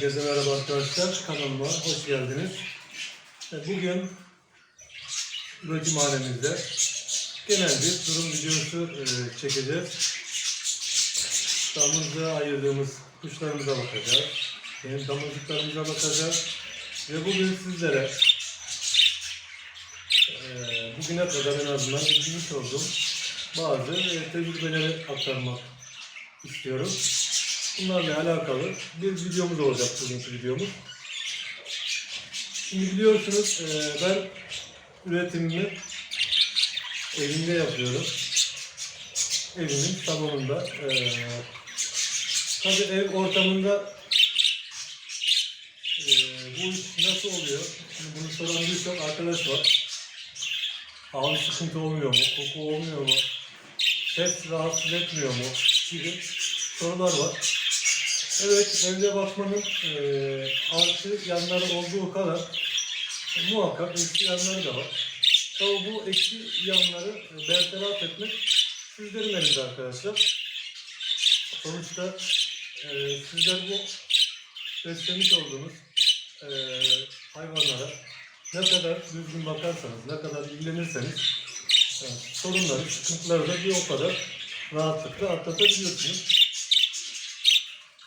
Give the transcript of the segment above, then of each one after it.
Herkese merhaba arkadaşlar. Kanalıma hoş geldiniz. E, Bugün üretimhanemizde genel bir durum videosu e, çekeceğiz. Damızlığa ayırdığımız kuşlarımıza bakacağız. Benim damızlıklarımıza bakacağız. Ve bugün sizlere e, bugüne kadar en azından edinmiş olduğum bazı tecrübeleri aktarmak istiyorum. Bunlarla alakalı bir videomuz olacak bugünkü videomuz. Şimdi biliyorsunuz e, ben üretimimi evimde yapıyorum. Evimin salonunda. E, tabii ev ortamında e, bu iş nasıl oluyor? Şimdi bunu soran birçok arkadaş var. Abi sıkıntı olmuyor mu? Koku olmuyor mu? Ses rahatsız etmiyor mu? Gibi sorular var. Evet, evde bakmanın eee artı yanları olduğu kadar e, muhakkak eksi yanları da var. Tabi bu eksi yanları e, bertaraf etmek sizlerin elinde arkadaşlar. Sonuçta eee sizler bu beslemiş olduğunuz eee hayvanlara ne kadar düzgün bakarsanız, ne kadar ilgilenirseniz e, sorunları, sıkıntıları da bir o kadar rahatlıkla atlatabiliyorsunuz.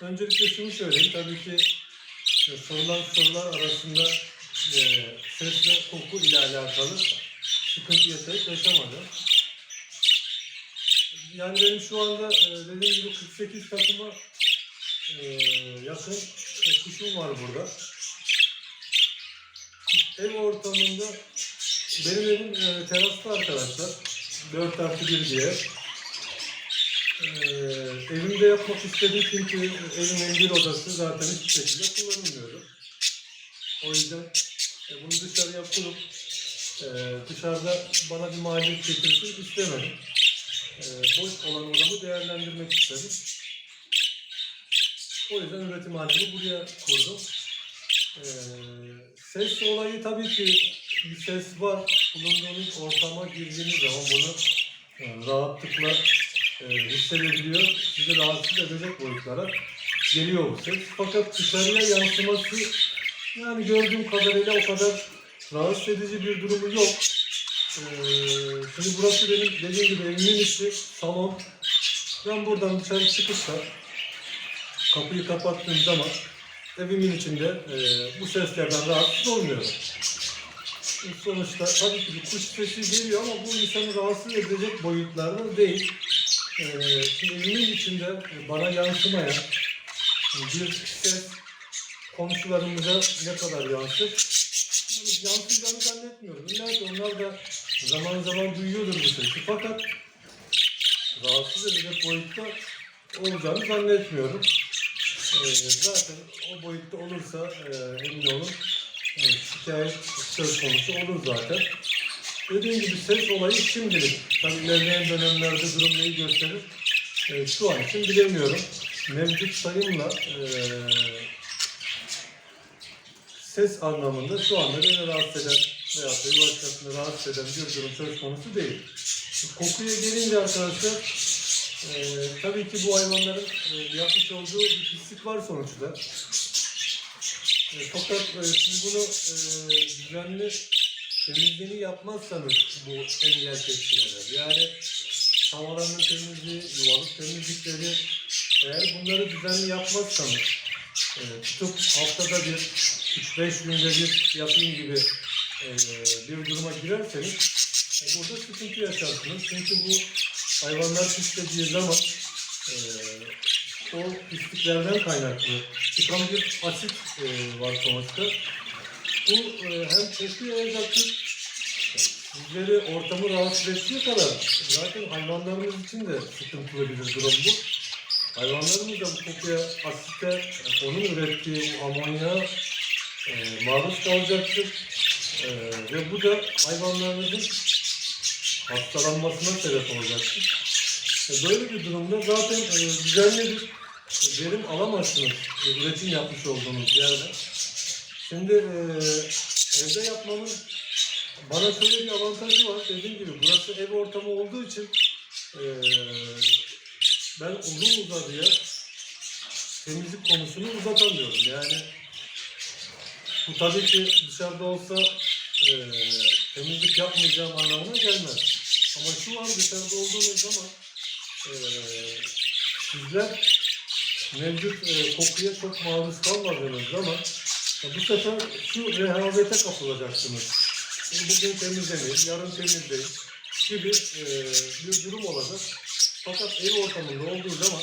Öncelikle şunu söyleyeyim. Tabii ki e, sorulan sorular arasında e, ses ve koku ile alakalı sıkıntı yaşayıp yaşamadım. Yani benim şu anda e, dediğim gibi 48 takıma e, yakın e, kuşum var burada. Ev ortamında benim evim e, terasta arkadaşlar. 4 artı 1 diye. Ee, evimde yapmak istediğim çünkü evimin bir odası zaten hiçbir şekilde kullanılmıyordu. O yüzden e, bunu dışarıya kurup e, dışarıda bana bir maliyet getirsin istemedim. E, boş olan odamı değerlendirmek istedim. O yüzden üretim halini buraya kurdum. E, ses olayı tabii ki bir ses var. Bulunduğunuz ortama girdiğiniz zaman bunu e, rahatlıkla hissedebiliyor. Sizi rahatsız edecek boyutlara geliyor bu ses. Fakat dışarıya yansıması yani gördüğüm kadarıyla o kadar rahatsız edici bir durumu yok. E, şimdi burası benim dediğim gibi evimin içi, salon. Ben buradan dışarı çıkıp da kapıyı kapattığım zaman evimin içinde e, bu seslerden rahatsız olmuyorum. Sonuçta tabii ki bir kuş sesi geliyor ama bu insanı rahatsız edecek boyutlarda değil. Ee, içinde e, bana yansımayan bir ses komşularımıza ne kadar yansır? Yansıyacağını zannetmiyorum. İlla ki onlar da zaman zaman duyuyordur bu sesi. Fakat rahatsız edecek boyutta olacağını zannetmiyorum. Ee, zaten o boyutta olursa e, emin olun e, şikayet söz konusu olur zaten. Dediğim gibi ses olayı şimdilik. Tabii ilerleyen dönemlerde durum neyi gösterir? E, şu an için bilemiyorum. Mevcut sayımla e, ses anlamında şu anda beni rahatsız eden veya da başkasını rahatsız eden bir durum söz konusu değil. Kokuya gelince arkadaşlar e, tabii ki bu hayvanların e, yapmış olduğu bir pislik var sonuçta. E, fakat e, siz bunu e, düzenli temizliğini yapmazsanız bu engel teşkil eder. Yani havalarının temizliği, yuvalık temizlikleri eğer bunları düzenli yapmazsanız e, tutup haftada bir, 3-5 günde bir yapayım gibi e, bir duruma girerseniz e, burada sıkıntı yaşarsınız. Çünkü bu hayvanlar pislediği zaman e, o pisliklerden kaynaklı çıkan bir asit e, var sonuçta. Bu e, hem koku yayacaktır, sizleri ortamı rahatsız ettiği kadar zaten hayvanlarımız için de sıkıntılı bir durum bu. Hayvanlarımız da bu kokuya, asite, onun ürettiği amonya e, maruz kalacaktır. E, ve bu da hayvanlarımızın hastalanmasına sebep olacaktır. E, böyle bir durumda zaten e, düzenli bir verim alamazsınız üretim yapmış olduğunuz yerde. Şimdi e, evde yapmanın bana şöyle bir avantajı var. Dediğim gibi burası ev ortamı olduğu için e, ben uzun uzadıya temizlik konusunu uzatamıyorum. Yani bu tabii ki dışarıda olsa e, temizlik yapmayacağım anlamına gelmez. Ama şu an dışarıda olduğunuz zaman e, sizler mevcut e, kokuya çok maruz kalmadığınız zaman bu sefer şu rehavete kapılacaksınız. Bugün temizlemeyin, yarın temizleyin gibi e, bir durum olacak. Fakat ev ortamında olduğu zaman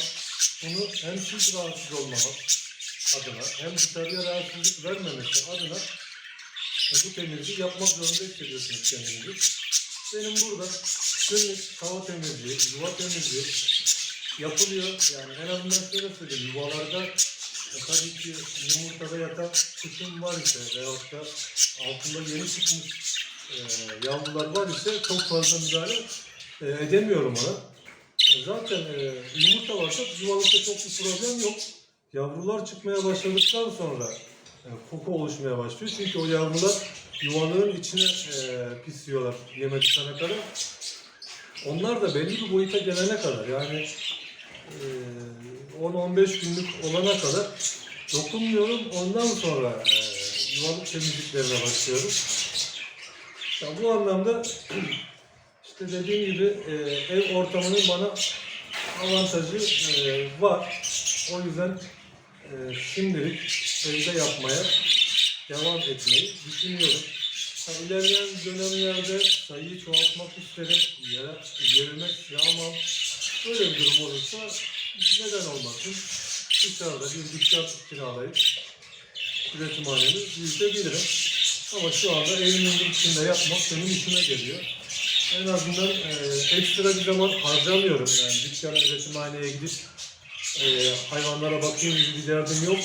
bunu hem siz rahatsız olmamak adına hem dışarıya rahatsızlık vermemesi adına bu temizliği yapmak zorunda hissediyorsunuz kendinizi. Benim burada günlük hava temizliği, yuva temizliği yapılıyor. Yani en azından şöyle söyleyeyim. Yuvalarda tabii ki yumurtada yatan kuşun var ise veyahut da altında yeni çıkmış e, yavrular var ise çok fazla müdahale e, edemiyorum ona. E, zaten e, yumurta varsa yuvalıkta çok bir problem yok. Yavrular çıkmaya başladıktan sonra e, koku oluşmaya başlıyor. Çünkü o yavrular yuvalığın içine e, pisliyorlar yeme düşene kadar. Onlar da belli bir boyuta gelene kadar yani 10-15 günlük olana kadar dokunmuyorum. Ondan sonra e, yuvalık temizliklerine başlıyorum. Ya bu anlamda işte dediğim gibi e, ev ortamının bana avantajı e, var. O yüzden şimdilik evde yapmaya devam etmeyi düşünüyorum. Ha, ilerleyen dönemlerde sayıyı çoğaltmak isterim. Yere, yerine yağmam. Böyle bir durum olursa neden olmasın? Dışarıda bir dükkan kiralayıp üretimhanemi büyütebilirim. Ama şu anda evimin içinde yapmak benim işime geliyor. En azından e, ekstra bir zaman harcamıyorum yani dükkana üretimhaneye gidip e, hayvanlara bakayım gibi bir derdim yok.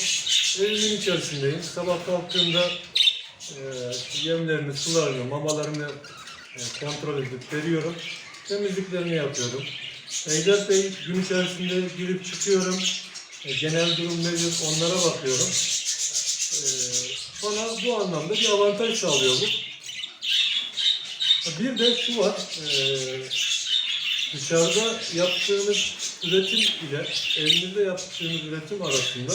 Evimin içerisindeyim. Sabah kalktığımda e, yemlerini, sularını, mamalarını e, kontrol edip veriyorum. Temizliklerini yapıyorum. Ejder Bey gün içerisinde girip çıkıyorum. E, genel durum nedir onlara bakıyorum. E, bana bu anlamda bir avantaj sağlıyor bu. Bir de şu var, eee, dışarıda yaptığınız üretim ile evinizde yaptığınız üretim arasında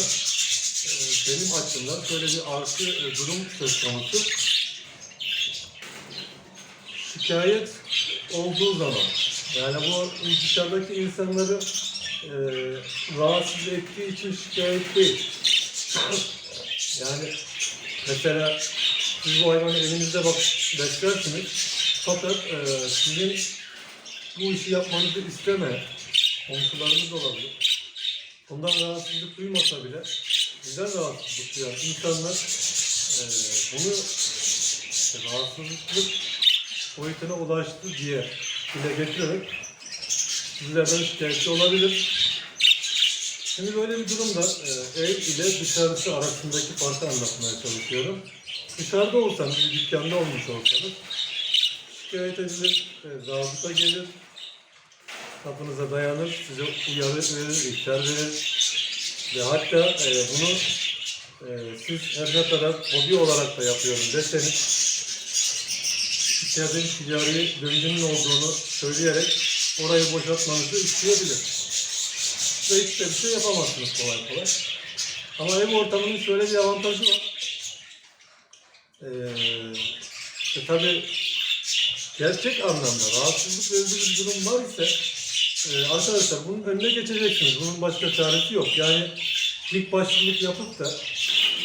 eee, benim açımdan şöyle bir artı e, durum söz konusu. Şikayet olduğu zaman, yani bu dışarıdaki insanları eee rahatsız ettiği için şikayet değil. yani mesela siz bu hayvanı evinizde bak beslersiniz. Fakat e, sizin bu işi yapmanızı istemeyen komşularınız olabilir. Ondan rahatsızlık duymasa bile bizden rahatsızlık duyan insanlar e, bunu rahatsızlık boyutuna ulaştı diye dile getirerek sizlerden şikayetçi olabilir. Şimdi böyle bir durumda e, ev ile dışarısı arasındaki farkı anlatmaya çalışıyorum. Dışarıda olsanız, bir dükkanda olmuş olsanız şikayet edilir, e, zabıta gelir, kapınıza dayanır, size uyarı verir, ihtar verir ve hatta e, bunu e, siz her ne kadar hobi olarak da yapıyorum deseniz içeride ticari döngünün olduğunu söyleyerek orayı boşaltmanızı isteyebilir. Ve hiç de bir şey yapamazsınız kolay kolay. Ama ev ortamının şöyle bir avantajı var. Ee, e, tabii gerçek anlamda rahatsızlık verici bir durum var ise e, arkadaşlar bunun önüne geçeceksiniz. Bunun başka çaresi yok. Yani ilk başlılık yapıp da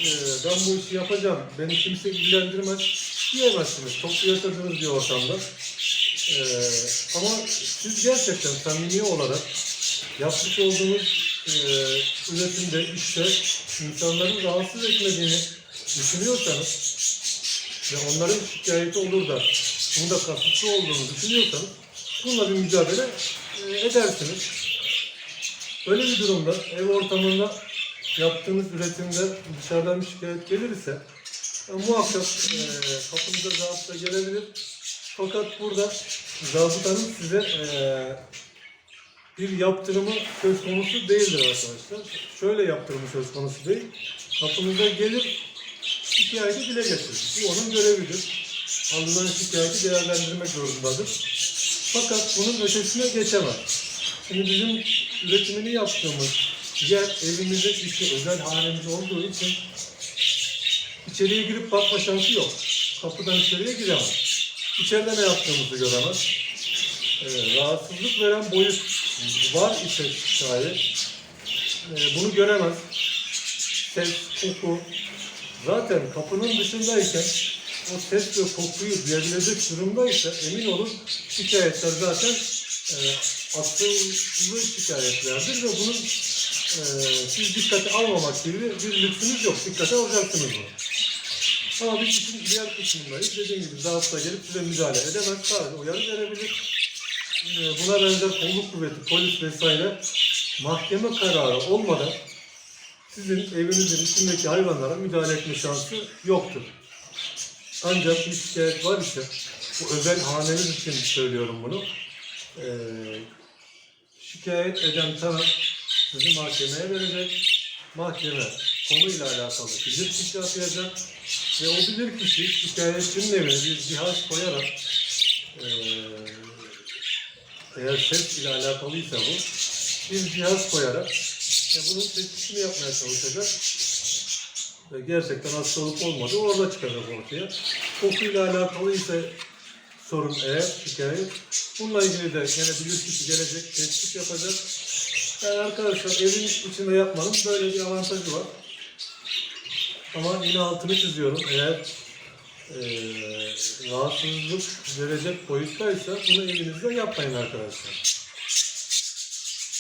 e, ben bu işi yapacağım, beni kimse ilgilendirmez diyemezsiniz. Çok yaşadığınız bir ortamda. E, ama siz gerçekten samimi olarak yapmış olduğunuz e, üretimde, işte insanların rahatsız etmediğini düşünüyorsanız ve onların şikayeti olur da bunda kasıtlı olduğunu düşünüyorsanız bununla bir mücadele e, edersiniz. Böyle bir durumda ev ortamında yaptığınız üretimde dışarıdan bir şikayet gelirse muhakkak e, kapınıza zabıta gelebilir. Fakat burada zabıtanın size e, bir yaptırımı söz konusu değildir arkadaşlar. Şöyle yaptırımı söz konusu değil. Kapınıza gelir, şikayeti dile getirir. Bu onun görevidir. Alınan şikayeti değerlendirmek zorundadır. Fakat bunun ötesine geçemez. Şimdi bizim üretimini yaptığımız yer evimizin içi özel hanemiz olduğu için içeriye girip bakma şansı yok. Kapıdan içeriye giremez. İçeride ne yaptığımızı göremez. Ee, rahatsızlık veren boyut var ise şayet e, bunu göremez. Ses, koku. Zaten kapının dışındayken o ses ve kokuyu duyabilecek durumdaysa emin olun şikayetler zaten e, asıllı şikayetlerdir ve bunun e, siz dikkate almamak gibi bir lüksünüz yok. Dikkate alacaksınız bunu. Ama biz işin diğer kısmındayız. Dediğim gibi zabıta gelip size müdahale edemez. Sadece uyarı verebilir. E, buna benzer kolluk kuvveti, polis vesaire mahkeme kararı olmadan sizin evinizin içindeki hayvanlara müdahale etme şansı yoktur. Ancak bir şikayet var ise, bu özel haneniz için söylüyorum bunu. Ee, şikayet eden taraf sizi mahkemeye verecek. Mahkeme konuyla alakalı bilirkişi atayacak. Ve o bilirkişi şikayetçinin evine bir cihaz koyarak ee, eğer ses ile alakalıysa bu bir cihaz koyarak e, bunun tespitini yapmaya çalışacak. Ve gerçekten hastalık olmadı orada çıkacak ortaya. Kokuyla alakalı ise sorun eğer şikayet. Bununla ilgili de yine bilirkişi gelecek, tespit yapacak. Yani arkadaşlar evin içinde yapmanın böyle bir avantajı var. Ama yine altını çiziyorum. Eğer eee rahatsızlık verecek boyuttaysa bunu evinizde yapmayın arkadaşlar.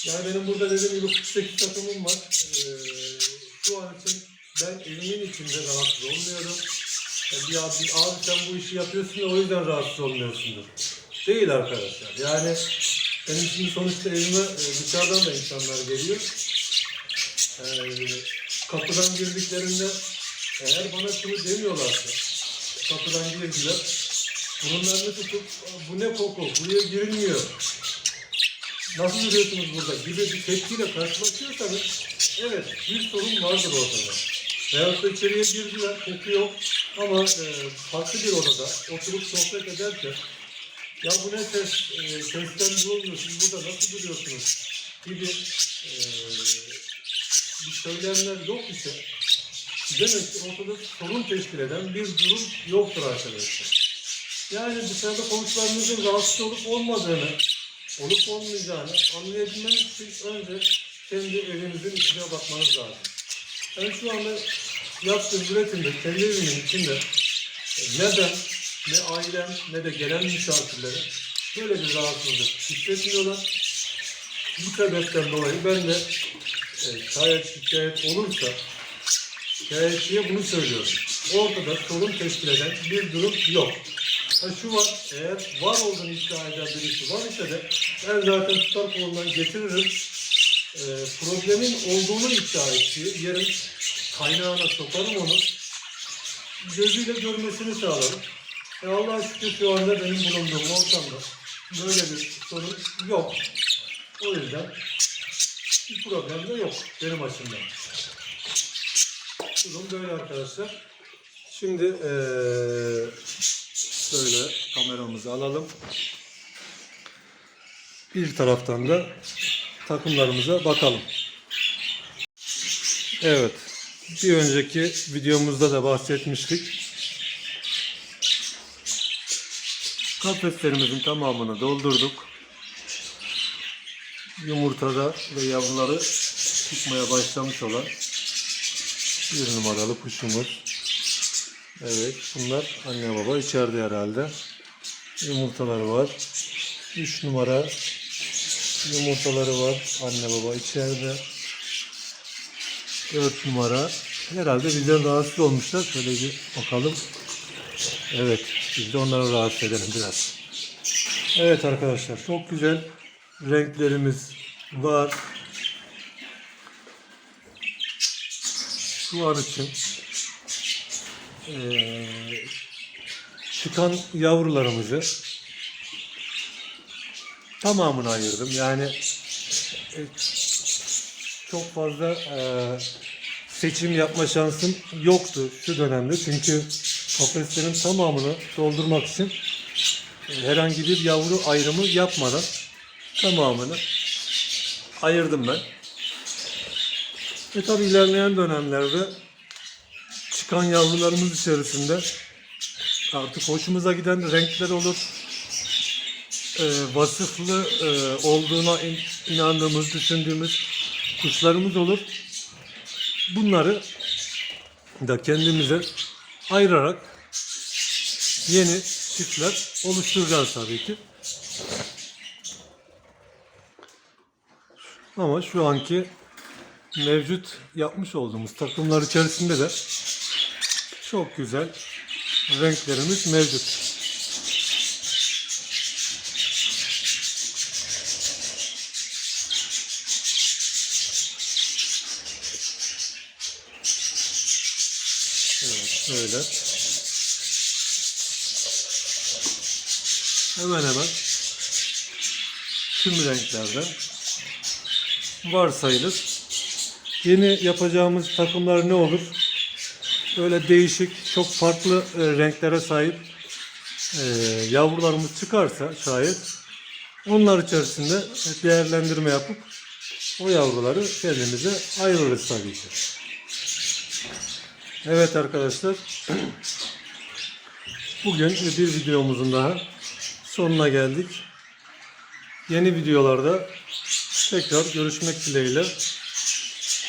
Yani benim burada dediğim gibi 48 takımım var. Ee, şu an için ben evimin içinde rahatsız olmuyorum. Yani bir abi, abi sen bu işi yapıyorsun da o yüzden rahatsız olmuyorsundur. Değil arkadaşlar. Yani benim şimdi sonuçta evime e, dışarıdan da insanlar geliyor. Ee, kapıdan girdiklerinde eğer bana şunu demiyorlarsa kapıdan girdiler. Burunlarını tutup bu ne koku buraya girilmiyor nasıl duruyorsunuz burada? gibi bir tepkiyle karşılaşıyorsanız evet bir sorun vardır ortada. Veyahut da içeriye girdiler, koku yok. Ama e, farklı bir odada oturup sohbet ederken ya bu ne ses, e, sesten durmuyor, siz burada nasıl duruyorsunuz? gibi e, bir söylemler yok ise demek ki ortada sorun teşkil eden bir durum yoktur arkadaşlar. Yani dışarıda komşularınızın rahatsız olup olmadığını olup olmayacağını anlayabilmeniz için önce kendi evinizin içine bakmanız lazım. Ben şu anda yaptığım üretimde kendi evimin içinde ne ben, ne ailem, ne de gelen misafirlerim böyle bir rahatsızlık hissetmiyorlar. Bu sebepten dolayı ben de e, şayet şikayet olursa şikayetçiye bunu söylüyorum. Ortada sorun teşkil eden bir durum yok. Ha şu var, eğer var olduğunu iddia eden birisi var ise de ben zaten tutar kolundan getiririm. Ee, problemin olduğunu iddia ettiği yerin kaynağına sokarım onu. Gözüyle görmesini sağlarım. E Allah'a şükür şu anda benim bulunduğum ortamda böyle bir sorun yok. O yüzden bir problem de yok benim açımdan. Durum böyle arkadaşlar. Şimdi eee Şöyle kameramızı alalım. Bir taraftan da takımlarımıza bakalım. Evet. Bir önceki videomuzda da bahsetmiştik. Kafeslerimizin tamamını doldurduk. Yumurtada ve yavruları çıkmaya başlamış olan bir numaralı kuşumuz. Evet, bunlar anne baba içeride herhalde. Yumurtaları var. 3 numara yumurtaları var. Anne baba içeride. 4 numara. Herhalde bizden rahatsız olmuşlar. Şöyle bir bakalım. Evet, biz de onları rahatsız edelim biraz. Evet arkadaşlar, çok güzel renklerimiz var. Şu an için ee, çıkan yavrularımızı tamamını ayırdım. Yani e, çok fazla e, seçim yapma şansım yoktu şu dönemde. Çünkü kafeslerin tamamını doldurmak için herhangi bir yavru ayrımı yapmadan tamamını ayırdım ben. Ve tabi ilerleyen dönemlerde çıkan yavrularımız içerisinde artık hoşumuza giden renkler olur. Ee, vasıflı e, olduğuna in- inandığımız, düşündüğümüz kuşlarımız olur. Bunları da kendimize ayırarak yeni çiftler oluşturacağız tabii ki. Ama şu anki mevcut yapmış olduğumuz takımlar içerisinde de çok güzel renklerimiz mevcut. Evet, öyle. Hemen hemen tüm renklerde varsayılır. Yeni yapacağımız takımlar ne olur? Böyle değişik, çok farklı e, renklere sahip e, yavrularımız çıkarsa şayet onlar içerisinde değerlendirme yapıp o yavruları kendimize ayırırız tabii ki. Evet arkadaşlar. Bugün bir videomuzun daha sonuna geldik. Yeni videolarda tekrar görüşmek dileğiyle.